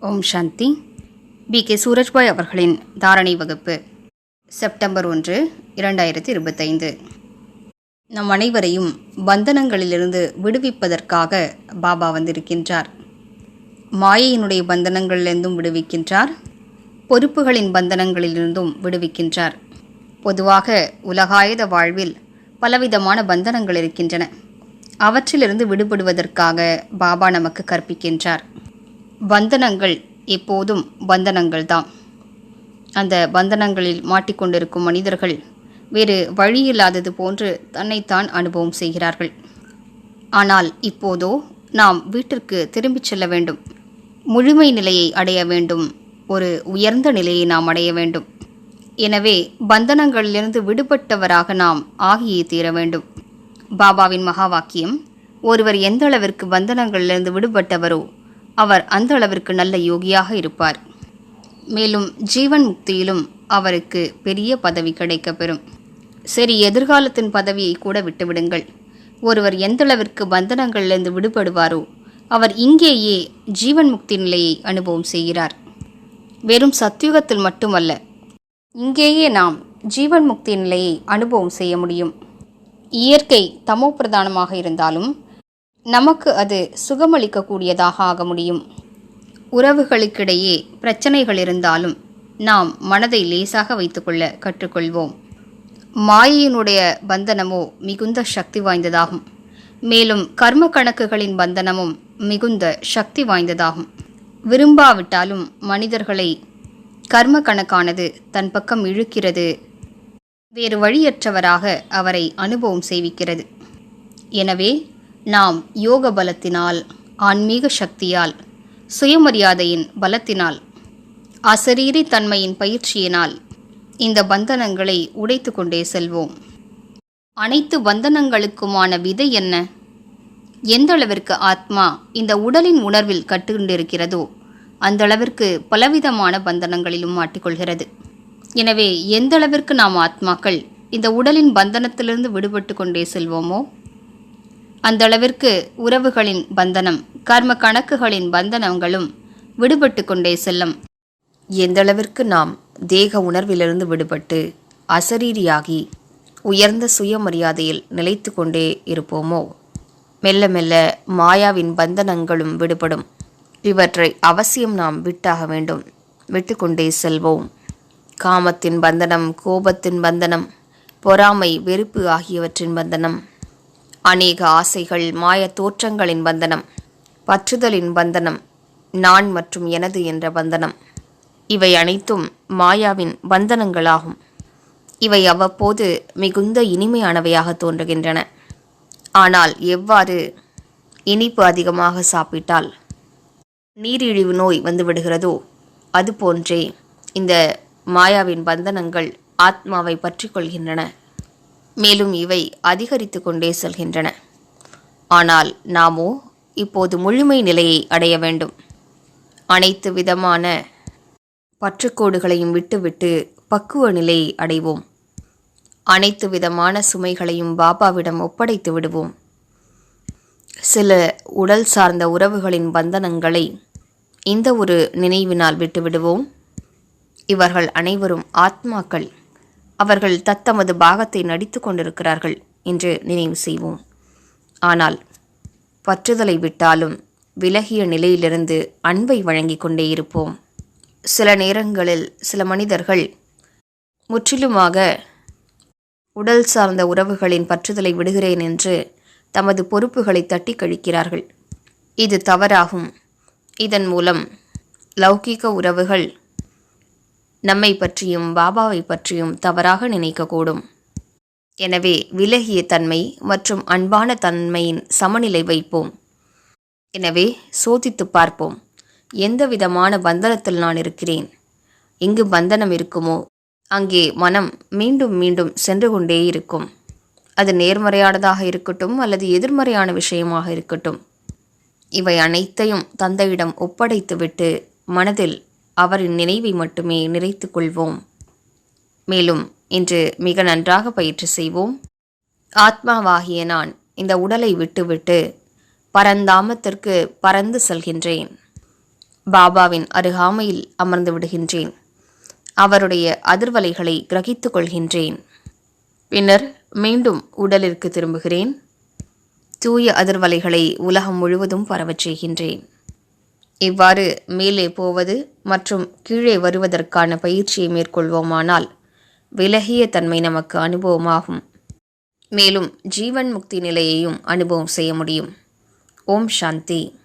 ஓம் சாந்தி. B. K. Surajbhai அவர்களின் தாரணை வகுப்பு செப்டம்பர் ஒன்று இரண்டாயிரத்தி இருபத்தைந்து. நம் அனைவரையும் பந்தனங்களிலிருந்து விடுவிப்பதற்காக பாபா வந்திருக்கின்றார். மாயையினுடைய பந்தனங்களிலிருந்தும் விடுவிக்கின்றார். பொறுப்புகளின் பந்தனங்களிலிருந்தும் விடுவிக்கின்றார். பொதுவாக உலகாயுத வாழ்வில் பலவிதமான பந்தனங்கள் இருக்கின்றன. அவற்றிலிருந்து விடுபடுவதற்காக பாபா நமக்கு கற்பிக்கின்றார். பந்தனங்கள் எப்போதும் பந்தனங்கள்தான் அந்த பந்தனங்களில் மாட்டிக்கொண்டிருக்கும் மனிதர்கள் வேறு வழியில்லாதது போன்று தன்னைத்தான் அனுபவம் செய்கிறார்கள். ஆனால் இப்போதோ நாம் வீட்டிற்கு திரும்பிச் செல்ல வேண்டும். முழுமை நிலையை அடைய வேண்டும். ஒரு உயர்ந்த நிலையை நாம் அடைய வேண்டும். எனவே பந்தனங்களிலிருந்து விடுபட்டவராக நாம் ஆகியே தீர வேண்டும். பாபாவின் மகா வாக்கியம் ஒருவர் எந்த அளவிற்கு பந்தனங்களிலிருந்து விடுபட்டவரோ அவர் அந்த அளவிற்கு நல்ல யோகியாக இருப்பார். மேலும் ஜீவன் முக்தியிலும் அவருக்கு பெரிய பதவி கிடைக்கப்பெறும். சரி எதிர்காலத்தின் பதவியை கூட விட்டுவிடுங்கள். ஒருவர் எந்த அளவிற்கு பந்தனங்களிலிருந்து விடுபடுவாரோ அவர் இங்கேயே ஜீவன் முக்தி நிலையை அனுபவம் செய்கிறார். வெறும் சத்யுகத்தில் மட்டுமல்ல இங்கேயே நாம் ஜீவன் முக்தி நிலையை அனுபவம் செய்ய முடியும். இயற்கை தமோ பிரதானமாக இருந்தாலும் நமக்கு அது சுகமளிக்கக்கூடியதாக ஆக முடியும். உறவுகளுக்கிடையே பிரச்சனைகள் இருந்தாலும் நாம் மனதை லேசாக வைத்துக்கொள்ள கற்றுக்கொள்வோம். மாயையினுடைய பந்தனமோ மிகுந்த சக்தி வாய்ந்ததாகும். மேலும் கர்ம கணக்குகளின் பந்தனமும் மிகுந்த சக்தி வாய்ந்ததாகும். விரும்பாவிட்டாலும் மனிதர்களை கர்ம கணக்கானது தன் பக்கம் இழுக்கிறது. வேறு வழியற்றவராக அவரை அனுபவம் செய்விக்கிறது எனவே நாம் யோக பலத்தினால் ஆன்மீக சக்தியால் சுயமரியாதையின் பலத்தினால் அசரீரி தன்மையின் பயிற்சியினால் இந்த பந்தனங்களை உடைத்து கொண்டே செல்வோம். அனைத்து பந்தனங்களுக்குமான விதை என்ன? எந்த அளவிற்கு ஆத்மா இந்த உடலின் உணர்வில் கட்டுக்கொண்டிருக்கிறதோ அந்த அளவிற்கு பலவிதமான பந்தனங்களிலும் மாட்டிக்கொள்கிறது. எனவே எந்த அளவிற்கு நாம் ஆத்மாக்கள் இந்த உடலின் பந்தனத்திலிருந்து விடுபட்டு கொண்டே செல்வோமோ அந்த அளவிற்கு உறவுகளின் பந்தனம் கர்ம கணக்குகளின் பந்தனங்களும் விடுபட்டு கொண்டே செல்லும். எந்த அளவிற்கு நாம் தேக உணர்விலிருந்து விடுபட்டு அசரீரியாகி உயர்ந்த சுயமரியாதையில் நிலைத்து கொண்டே இருப்போமோ? மெல்ல மெல்ல மாயாவின் பந்தனங்களும் விடுபடும். இவற்றை அவசியம் நாம் விட்டாக வேண்டும். விட்டுக்கொண்டே செல்வோம். காமத்தின் பந்தனம் கோபத்தின் பந்தனம் பொறாமை வெறுப்பு ஆகியவற்றின் பந்தனம். அநேக ஆசைகள் மாய தோற்றங்களின் பந்தனம் பற்றுதலின் பந்தனம் நான் மற்றும் எனது என்ற பந்தனம். இவை அனைத்தும் மாயாவின் பந்தனங்களாகும். இவை அவ்வப்போது மிகுந்த இனிமையானவையாக தோன்றுகின்றன. ஆனால் எவ்வாறு இனிப்பு அதிகமாக சாப்பிட்டால் நீரிழிவு நோய் வந்துவிடுகிறதோ அதுபோன்றே இந்த மாயாவின் பந்தனங்கள் ஆத்மாவை பற்றி கொள்கின்றன. மேலும் இவை அதிகரித்து கொண்டே செல்கின்றன. ஆனால் நாமோ இப்போது முழுமை நிலையை அடைய வேண்டும். அனைத்து விதமான பற்றுக்கோடுகளையும் விட்டுவிட்டு பக்குவ நிலையை அடைவோம். அனைத்து விதமான சுமைகளையும் பாபாவிடம் ஒப்படைத்து விடுவோம். சில உடல் சார்ந்த உறவுகளின் பந்தனங்களை இந்த ஒரு நினைவினால் விட்டுவிடுவோம். இவர்கள் அனைவரும் ஆத்மாக்கள். அவர்கள் தத்தமது பாகத்தை நடித்து கொண்டிருக்கிறார்கள் என்று நினைவு செய்வோம். ஆனால் பற்றுதலை விட்டாலும் விலகிய நிலையிலிருந்து அன்பை வழங்கிக் கொண்டே இருப்போம். சில நேரங்களில் சில மனிதர்கள் முற்றிலுமாக உடல் சார்ந்த உறவுகளின் பற்றுதலை விடுகிறேன் என்று தமது பொறுப்புகளை தட்டி கழிக்கிறார்கள். இது தவறாகும். இதன் மூலம் லௌகீக உறவுகள் நம்மை பற்றியும் பாபாவை பற்றியும் தவறாக நினைக்கக்கூடும். எனவே விலகிய தன்மை மற்றும் அன்பான தன்மையின் சமநிலை வைப்போம். எனவே சோதித்து பார்ப்போம். எந்த விதமான பந்தனத்தில் நான் இருக்கிறேன்? எங்கு பந்தனம் இருக்குமோ அங்கே மனம் மீண்டும் மீண்டும் சென்று கொண்டே இருக்கும். அது நேர்மறையானதாக இருக்கட்டும் அல்லது எதிர்மறையான விஷயமாக இருக்கட்டும். இவை அனைத்தையும் தந்தையிடம் ஒப்படைத்துவிட்டு மனதில் அவரின் நினைவை மட்டுமே நிறைத்து கொள்வோம். மேலும் இன்று மிக நன்றாக பயிற்சி செய்வோம். ஆத்மாவாகிய நான் இந்த உடலை விட்டுவிட்டு பரந்தாமத்திற்கு பறந்து செல்கின்றேன். பாபாவின் அருகாமையில் அமர்ந்து விடுகின்றேன். அவருடைய அதிர்வலைகளை கிரகித்துக் கொள்கின்றேன். பின்னர் மீண்டும் உடலிற்கு திரும்புகிறேன். தூய அதிர்வலைகளை உலகம் முழுவதும் பரவச் செய்கின்றேன். இவ்வாறு மேலே போவது மற்றும் கீழே வருவதற்கான பயிற்சியை மேற்கொள்வோமானால் விலகிய தன்மை நமக்கு அனுபவமாகும். மேலும் ஜீவன் முக்தி நிலையையும் அனுபவம் செய்ய முடியும். ஓம் சாந்தி.